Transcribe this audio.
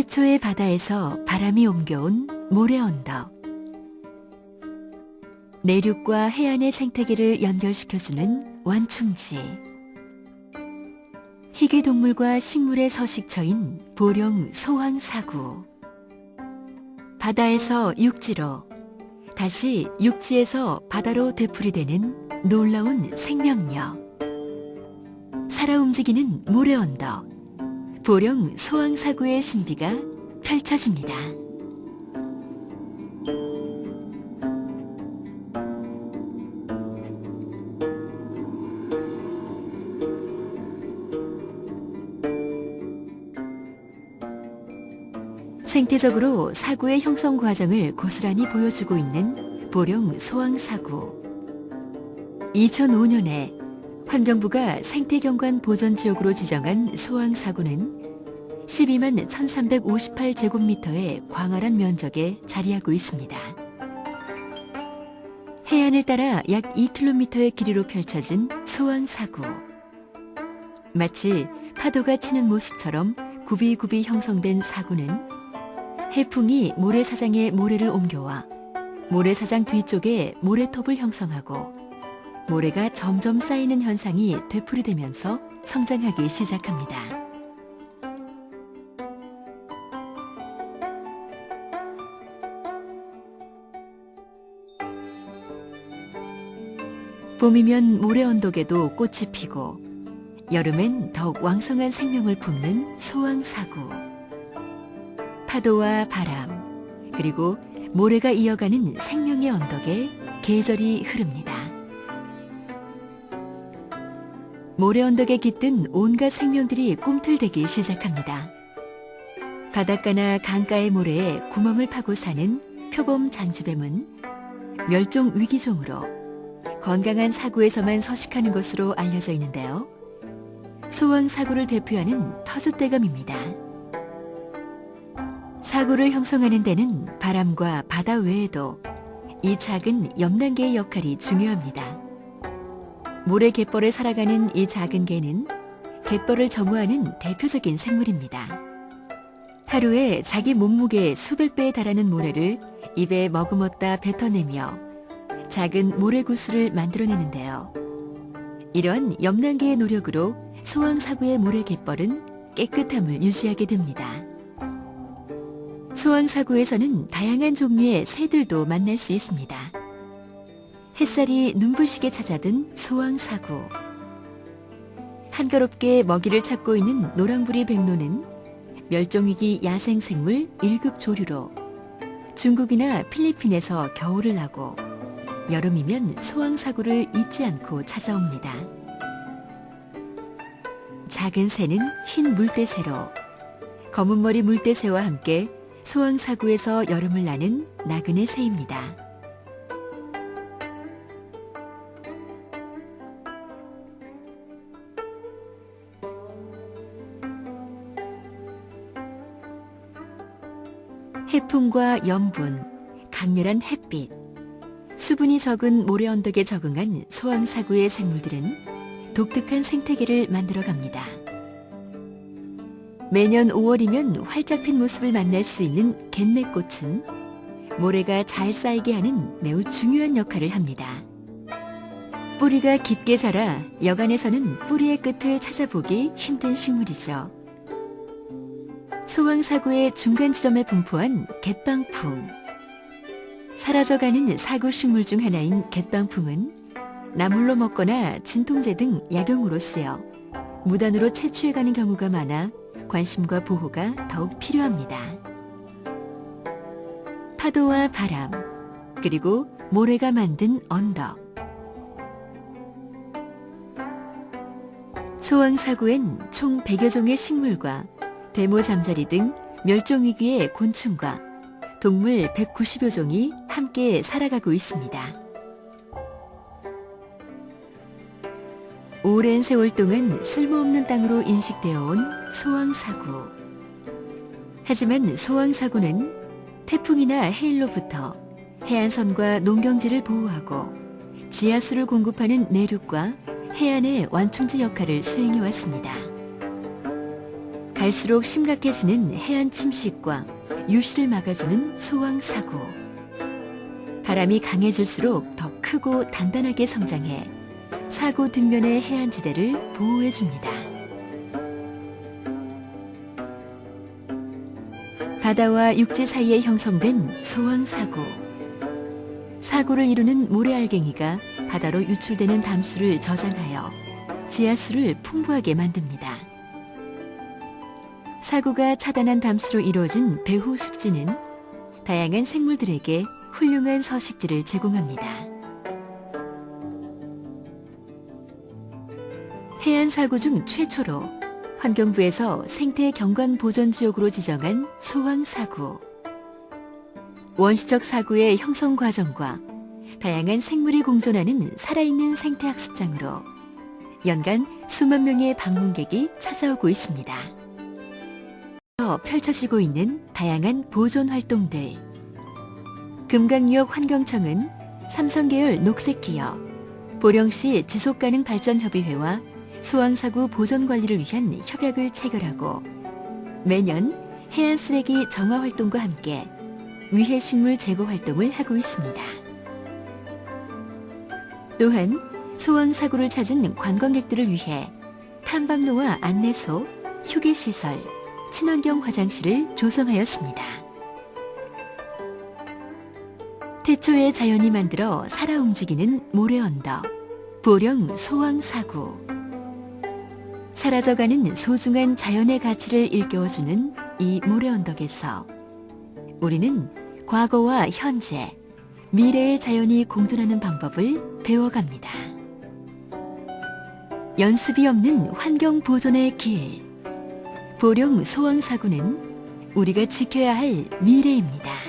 최초의 바다에서 바람이 옮겨온 모래언덕. 내륙과 해안의 생태계를 연결시켜주는 완충지. 희귀 동물과 식물의 서식처인 보령 소황사구. 바다에서 육지로, 다시 육지에서 바다로 되풀이되는 놀라운 생명력. 살아 움직이는 모래언덕. 보령 소왕사구의 신비가 펼쳐집니다. 생태적으로 사구의 형성 과정을 고스란히 보여주고 있는 보령 소왕사구. 2005년에 환경부가 생태경관 보전지역으로 지정한 소왕사구는 12만 1358제곱미터의 광활한 면적에 자리하고 있습니다. 해안을 따라 약 2km의 길이로 펼쳐진 소왕사구. 마치 파도가 치는 모습처럼 굽이굽이 형성된 사구는 해풍이 모래사장에 모래를 옮겨와 모래사장 뒤쪽에 모래톱을 형성하고 모래가 점점 쌓이는 현상이 되풀이되면서 성장하기 시작합니다. 봄이면 모래 언덕에도 꽃이 피고 여름엔 더욱 왕성한 생명을 품는 소왕사구. 파도와 바람 그리고 모래가 이어가는 생명의 언덕에 계절이 흐릅니다. 모래 언덕에 깃든 온갖 생명들이 꿈틀대기 시작합니다. 바닷가나 강가의 모래에 구멍을 파고 사는 표범 장지뱀은 멸종 위기종으로 건강한 사구에서만 서식하는 것으로 알려져 있는데요. 소왕 사구를 대표하는 터줏대감입니다. 사구를 형성하는 데는 바람과 바다 외에도 이 작은 염난개의 역할이 중요합니다. 모래 갯벌에 살아가는 이 작은 개는 갯벌을 정화하는 대표적인 생물입니다. 하루에 자기 몸무게 수백 배에 달하는 모래를 입에 머금었다 뱉어내며 작은 모래구슬을 만들어내는데요. 이런 염난개의 노력으로 소왕사구의 모래 갯벌은 깨끗함을 유지하게 됩니다. 소왕사구에서는 다양한 종류의 새들도 만날 수 있습니다. 햇살이 눈부시게 찾아든 소왕사구. 한가롭게 먹이를 찾고 있는 노랑부리 백로는 멸종위기 야생생물 1급 조류로 중국이나 필리핀에서 겨울을 나고 여름이면 소왕사구를 잊지 않고 찾아옵니다. 작은 새는 흰 물대새로 검은 머리 물대새와 함께 소왕사구에서 여름을 나는 나그네 새입니다. 해풍과 염분, 강렬한 햇빛, 수분이 적은 모래 언덕에 적응한 소왕사구의 생물들은 독특한 생태계를 만들어 갑니다. 매년 5월이면 활짝 핀 모습을 만날 수 있는 갯매꽃은 모래가 잘 쌓이게 하는 매우 중요한 역할을 합니다. 뿌리가 깊게 자라 여간에서는 뿌리의 끝을 찾아보기 힘든 식물이죠. 소왕사구의 중간 지점에 분포한 갯방풍. 사라져가는 사구 식물 중 하나인 갯방풍은 나물로 먹거나 진통제 등 약용으로 쓰여 무단으로 채취해가는 경우가 많아 관심과 보호가 더욱 필요합니다. 파도와 바람, 그리고 모래가 만든 언덕. 소왕사구엔 총 100여 종의 식물과 대모 잠자리 등 멸종위기의 곤충과 동물 190여 종이 함께 살아가고 있습니다. 오랜 세월 동안 쓸모없는 땅으로 인식되어 온 소왕사구. 하지만 소왕사구는 태풍이나 해일로부터 해안선과 농경지를 보호하고 지하수를 공급하는 내륙과 해안의 완충지 역할을 수행해 왔습니다. 갈수록 심각해지는 해안 침식과 유실을 막아주는 소왕 사고. 바람이 강해질수록 더 크고 단단하게 성장해 사고 뒷면의 해안지대를 보호해 줍니다. 바다와 육지 사이에 형성된 소왕 사고. 사고를 이루는 모래알갱이가 바다로 유출되는 담수를 저장하여 지하수를 풍부하게 만듭니다. 사고가 차단한 담수로 이루어진 배후 습지는 다양한 생물들에게 훌륭한 서식지를 제공합니다. 해안 사고 중 최초로 환경부에서 생태 경관 보전 지역으로 지정한 소왕 사고. 원시적 사고의 형성 과정과 다양한 생물이 공존하는 살아있는 생태 학습장으로 연간 수만 명의 방문객이 찾아오고 있습니다. 펼쳐지고 있는 다양한 보존 활동들. 금강유역 환경청은 삼성계열 녹색기업, 보령시 지속가능 발전협의회와 소왕사구 보존 관리를 위한 협약을 체결하고 매년 해안 쓰레기 정화 활동과 함께 위해 식물 제거 활동을 하고 있습니다. 또한 소왕사구를 찾은 관광객들을 위해 탐방로와 안내소, 휴게시설, 친환경 화장실을 조성하였습니다. 태초의 자연이 만들어 살아 움직이는 모래 언덕, 보령 소왕 사구. 사라져가는 소중한 자연의 가치를 일깨워주는 이 모래 언덕에서 우리는 과거와 현재, 미래의 자연이 공존하는 방법을 배워갑니다. 연습이 없는 환경 보존의 길. 보령 소왕사구는 우리가 지켜야 할 미래입니다.